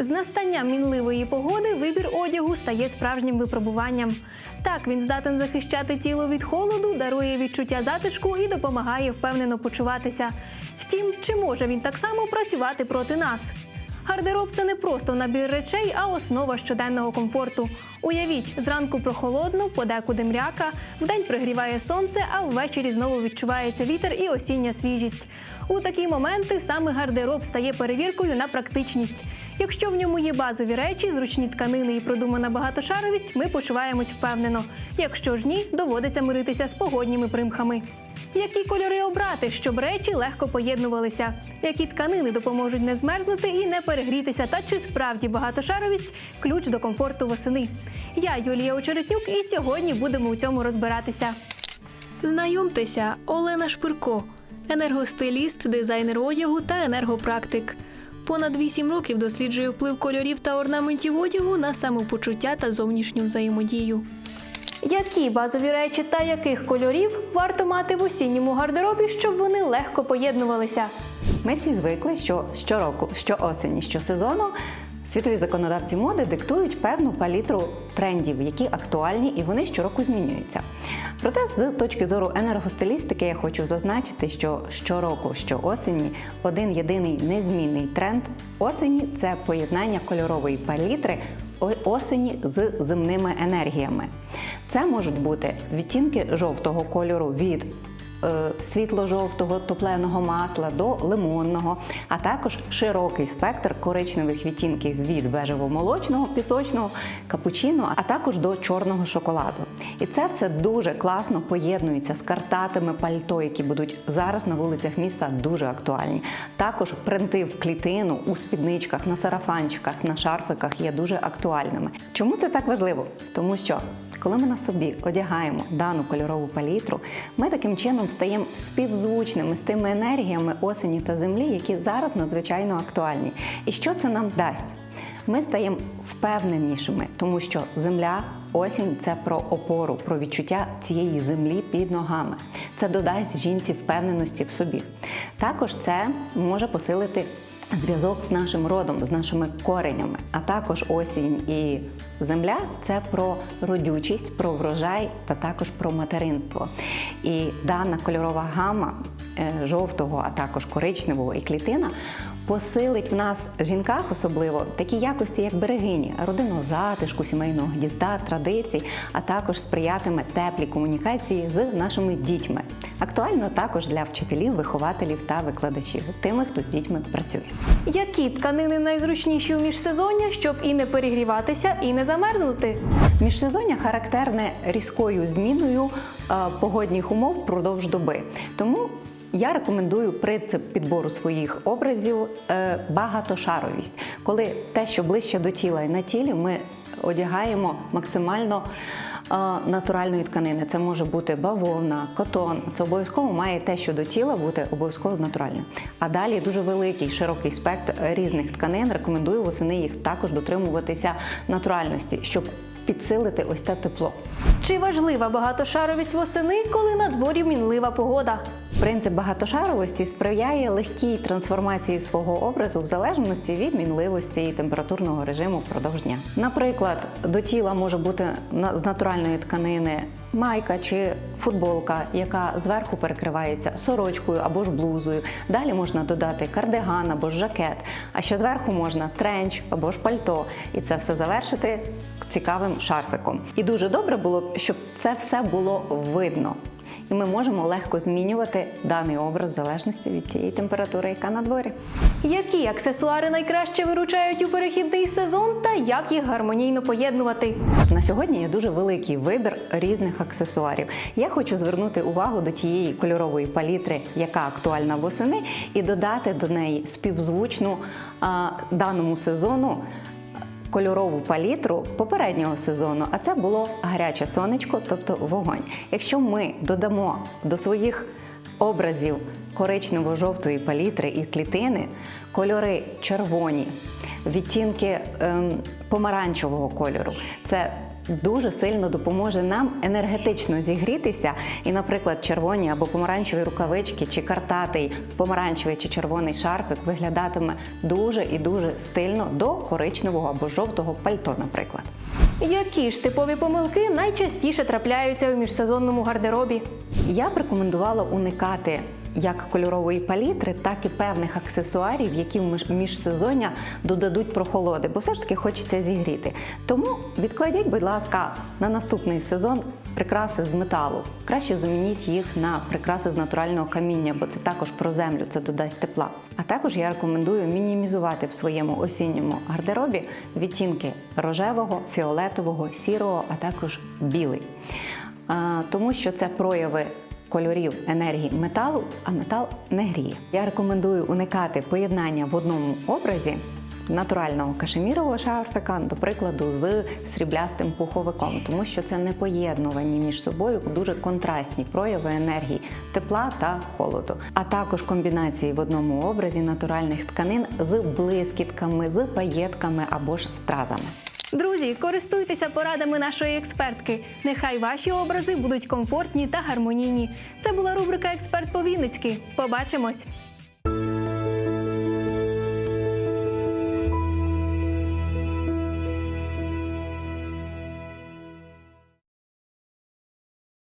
З настанням мінливої погоди вибір одягу стає справжнім випробуванням. Так він здатен захищати тіло від холоду, дарує відчуття затишку і допомагає впевнено почуватися. Втім, чи може він так само працювати проти нас? Гардероб це не просто набір речей, а основа щоденного комфорту. Уявіть, зранку прохолодно, подекуди мряка, вдень пригріває сонце, а ввечері знову відчувається вітер і осіння свіжість. У такі моменти саме гардероб стає перевіркою на практичність. Якщо в ньому є базові речі, зручні тканини і продумана багатошаровість, ми почуваємось впевнено. Якщо ж ні, доводиться миритися з погодніми примхами. Які кольори обрати, щоб речі легко поєднувалися? Які тканини допоможуть не змерзнути і не перегрітися? Та чи справді багатошаровість ключ до комфорту восени? Я Юлія Очеретнюк, і сьогодні будемо у цьому розбиратися. Знайомтеся, Олена Шпирко, енергостиліст, дизайнер одягу та енергопрактик. Понад 8 років досліджує вплив кольорів та орнаментів одягу на самопочуття та зовнішню взаємодію. Які базові речі та яких кольорів варто мати в осінньому гардеробі, щоб вони легко поєднувалися? Ми всі звикли, що щороку, що осені, що щосезону світові законодавці моди диктують певну палітру трендів, які актуальні і вони щороку змінюються. Проте, з точки зору енергостилістики, я хочу зазначити, що щороку, щоосені один єдиний незмінний тренд осені це поєднання кольорової палітри осені з земними енергіями. Це можуть бути відтінки жовтого кольору від світло-жовтого топленого масла до лимонного, а також широкий спектр коричневих відтінків від бежево-молочного, пісочного, капучино, а також до чорного шоколаду. І це все дуже класно поєднується з картатами пальто, які будуть зараз на вулицях міста дуже актуальні. Також принти в клітину у спідничках, на сарафанчиках, на шарфиках є дуже актуальними. Чому це так важливо? Тому що коли ми на собі одягаємо дану кольорову палітру, ми таким чином стаємо співзвучними з тими енергіями осені та землі, які зараз надзвичайно актуальні. І що це нам дасть? Ми стаємо впевненішими, тому що земля, осінь це про опору, про відчуття цієї землі під ногами. Це додасть жінці впевненості в собі. Також це може посилити зв'язок з нашим родом, з нашими коренями, а також осінь і земля це про родючість, про врожай та також про материнство. І дана кольорова гама е, жовтого, а також коричневого і клітина посилить в нас жінках особливо такі якості, як берегині, родинного затишку, сімейного гнізда, традицій, а також сприятиме теплій комунікації з нашими дітьми. Актуально також для вчителів, вихователів та викладачів, тими, хто з дітьми працює. Які тканини найзручніші у міжсезоння, щоб і не перегріватися, і не замерзнути? Міжсезоння характерне різкою зміною е, погодних умов впродовж доби. Тому я рекомендую принцип підбору своїх образів е, багатошаровість, коли те, що ближче до тіла і на тілі, ми одягаємо максимально е, натуральної тканини. Це може бути бавовна, котон. Це обов'язково має те, що до тіла бути обов'язково натуральним. А далі дуже великий широкий спектр різних тканин. Рекомендую восени їх також дотримуватися натуральності, щоб підсилити ось це тепло. Чи важлива багатошаровість восени, коли на дворі мінлива погода? Принцип багатошаровості сприяє легкій трансформації свого образу в залежності від мінливості і температурного режиму впродовж дня. Наприклад, до тіла може бути з натуральної тканини майка чи футболка, яка зверху перекривається сорочкою або ж блузою. Далі можна додати кардиган або ж жакет, а ще зверху можна тренч або ж пальто. І це все завершити цікавим шарфиком. І дуже добре було б, щоб це все було видно. І ми можемо легко змінювати даний образ в залежності від тієї температури, яка на дворі. Які аксесуари найкраще виручають у перехідний сезон та як їх гармонійно поєднувати? На сьогодні є дуже великий вибір різних аксесуарів. Я хочу звернути увагу до тієї кольорової палітри, яка актуальна восени, і додати до неї співзвучну а, даному сезону. Кольорову палітру попереднього сезону, а це було гаряче сонечко, тобто вогонь. Якщо ми додамо до своїх образів коричнево-жовтої палітри і клітини кольори червоні, відтінки ем, помаранчевого кольору, це дуже сильно допоможе нам енергетично зігрітися. І, наприклад, червоні або помаранчеві рукавички, чи картатий помаранчевий чи червоний шарфик виглядатиме дуже і дуже стильно до коричневого або жовтого пальто, наприклад. Які ж типові помилки найчастіше трапляються у міжсезонному гардеробі? Я б рекомендувала уникати як кольорової палітри, так і певних аксесуарів, які в міжсезоння додадуть прохолоди, бо все ж таки хочеться зігріти. Тому відкладіть, будь ласка, на наступний сезон прикраси з металу. Краще замініть їх на прикраси з натурального каміння, бо це також про землю, це додасть тепла. А також я рекомендую мінімізувати в своєму осінньому гардеробі відтінки рожевого, фіолетового, сірого, а також білий. Тому що це прояви кольорів енергії металу, а метал не гріє. Я рекомендую уникати поєднання в одному образі натурального кашемірового шарфика, до прикладу, з сріблястим пуховиком, тому що це не поєднувані між собою дуже контрастні прояви енергії тепла та холоду, а також комбінації в одному образі натуральних тканин з блискітками, з паєтками або ж стразами. Друзі, користуйтеся порадами нашої експертки. Нехай ваші образи будуть комфортні та гармонійні. Це була рубрика Експерт по Вінницьки. Побачимось!